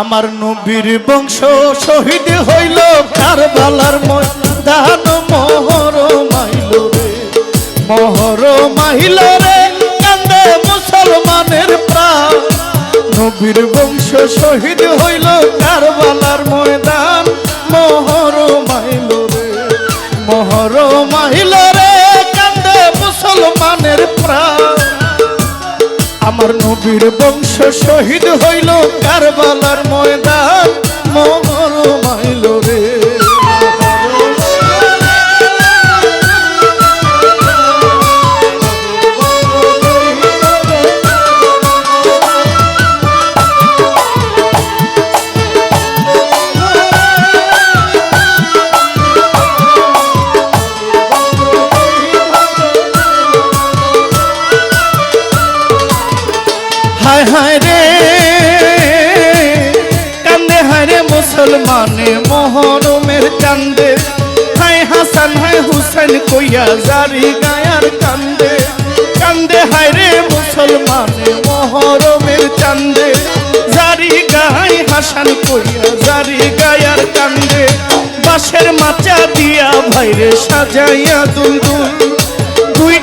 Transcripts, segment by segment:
আমার নবীর বংশ শহীদ হইল কারবালার ময়দান, মোহর মাইল রে। মোহর মাইল রে, কান্দে মুসলমানের প্রাণ। নবীর বংশ শহীদ হইল কারবালার ময়দান, মোহর মাইল রে। মোহর মাইল রে, কান্দে মুসলমানের প্রাণ। আমার নবীর বংশ শহীদ হইল কারবালার ময়দান মহর মাইল রে। হায় হায় রে। কান্দে হায় রে মুসলমানে, মহরমের কান্দে। হায় হাসান, হায় হুসেন কইয়া জারি গায়ার কান্দে। কান্দে হায় রে মুসলমানে, মহরমের চান্দে জারি গায় হাসান কইয়া জারি গায়ার কান্দে। বাঁশের মাচা দিয়া ভাইরে সাজাইয়া দুল দুল।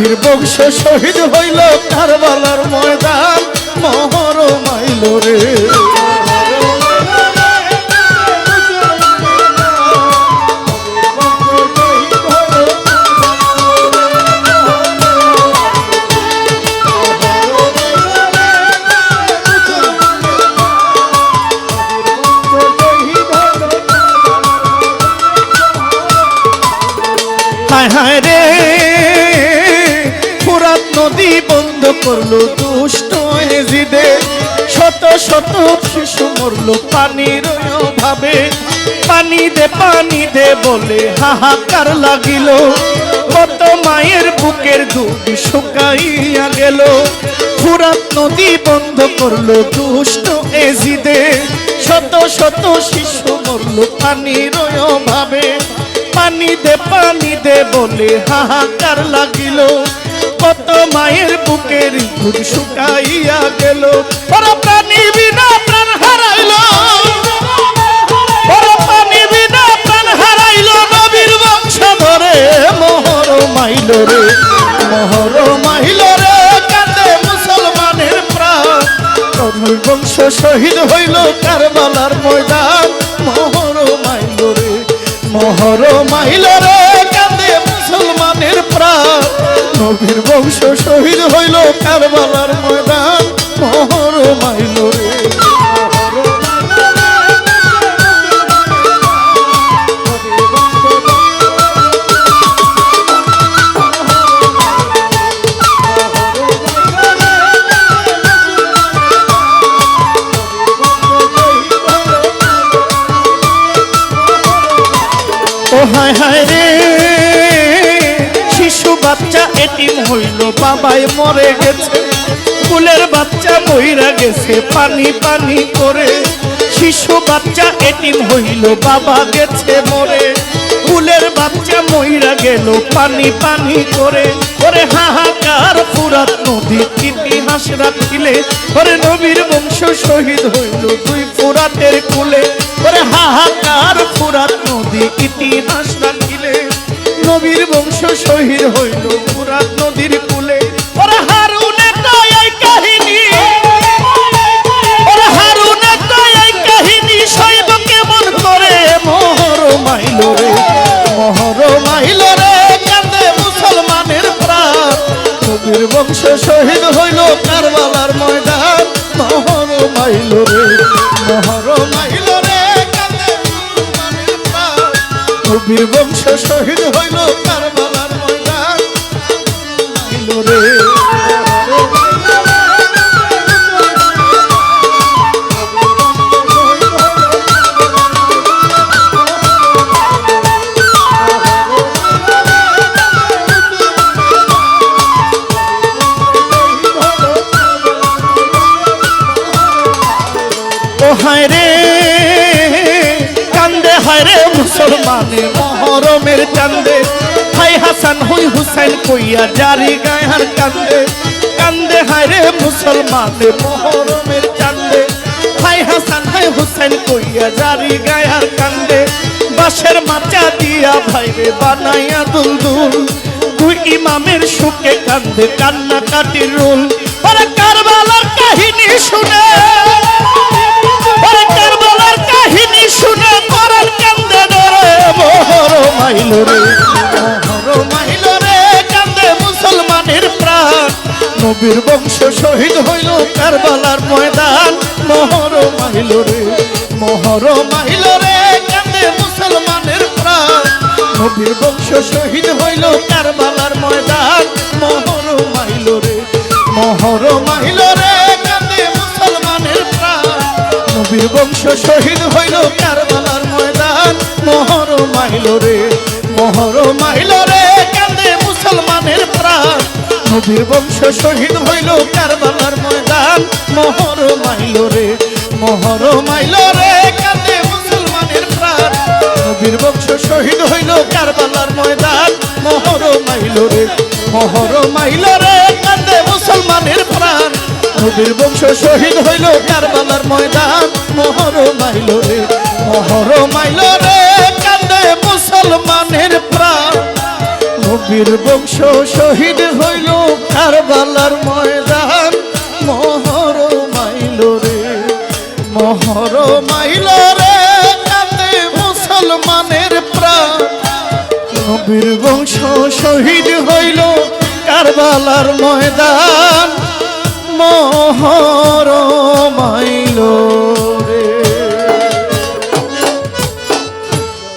নবীর বংশ শহীদ হইল কারবালার ময়দান। মোহর মাইল রে। হায় রে। বন্ধ করল দুষ্ট এজিদে। শত শত শিশু মরলো পানির ভাবে পানি দে পানি দে বলে হাহাকার লাগিল। কত মায়ের বুকের দুধ শুকাইয়া গেল। ফুরাত নদী বন্ধ করল দুষ্ট এজিদে। শত শত শিশু মরলো পানির ভাবে পানি দে পানি দে বলে হাহাকার লাগিল। কত মায়ের বুকের দুধ শুকাইয়া গেল। ওরা প্রাণী বিনা প্রাণ হারাইল। ওরা পানি বিনা প্রাণ হারাইল। নবীর বংশ ধরে মোহর মাইল রে, মোহর মাইল রে, কাঁদে মুসলমানের প্রাণ। বংশ শহীদ হইল কারবালার ময়দান। মোহর মাইল রে, মোহর মাইল রে প্রাণ নবীর বংশ শহীদ হইল কারবালার ময়দান। মোহর মাইল রে হায় হায় রে এটিম হইল? বাবাই মরে গেছে। ফুলের বাচ্চা মইরা গেছে, পানি পানি করে। শিশু বাচ্চা এটিম হইল, বাবা গেছে মরে। ফুলের বাচ্চা মইরা গেল, পানি পানি করে। ওরে হাহাকার ফুরাত নদী ইতিহাস রাখিলে। ওরে নবীর বংশ শহীদ হইল দুই ফুরাতের কুলে। ওরে হাহাকার ফুরাত নদী ইতিহাস রাখিলে। নবীর বংশ শহীদ হইল ফুরাত মাইল রে, মোহর মাইল রে কান্দে মুসলমানের প্রাণ। বংশ শহীদ হইল কারবালার ময়দান। মোহর মাইল রে, মোহর মাইল রে কান্দে মুসলমানের প্রাণ। বংশ শহীদ হইল কারবালার ময়দান। মাইল রে হায় রে, কান্দে হায় রে মুসলমানে, মহরমের চান্দে। হাই হাসান, হুই হুসাইন কইয়া জারি গায়ার কান্দে। কান্দে হায় রে মুসলমানে, মহরমের চান্দে। হাই হাসান, হাই হুসাইন কইয়া জারি গায়ার কান্দে। বাসের মাচা দিয়া ভাইরে বানাইয়া দুলদুল। তুই ইমামের সুখে কান্দে কান্না কাটির রুল বংশ শহীদ হইল কারবালার ময়দান। মোহর মাইল রে, মোহর মাইল রে কান্দে মুসলমানের প্রাণ? নবীর বংশ শহীদ হইল কারবালার ময়দান। মোহর মাইল রে, মোহর মাইল রে কান্দে মুসলমানের প্রাণ? নবীর বংশ শহীদ হইল কারবালার ময়দান। মোহর মাইল রে, মোহর মাইল রে কান্দে মুসলমানের প্রাণ? নবীর বংশ শহীদ হইল কারবালার ময়দান। মোহর মাইল রে, মোহর মাইল রে কান্দে মুসলমানের প্রাণ। নবীর বংশ শহীদ হইল কারবালার ময়দান। মোহর মাইল রে, মোহর মাইল রে কান্দে মুসলমানের প্রাণ। নবীর বংশ শহীদ হইল কারবালার ময়দান। মোহর মাইল রে, মোহর মাইল রে কান্দে মুসলমানের প্রাণ। নবীর বংশ শহীদ হইল কারবালার ময়দান। মহর মাইল রে, মোহর মাইল রে মুসলমানের প্রাণ। নবীর বংশ শহীদ হইল কারবালার ময়দান। মহর মাইল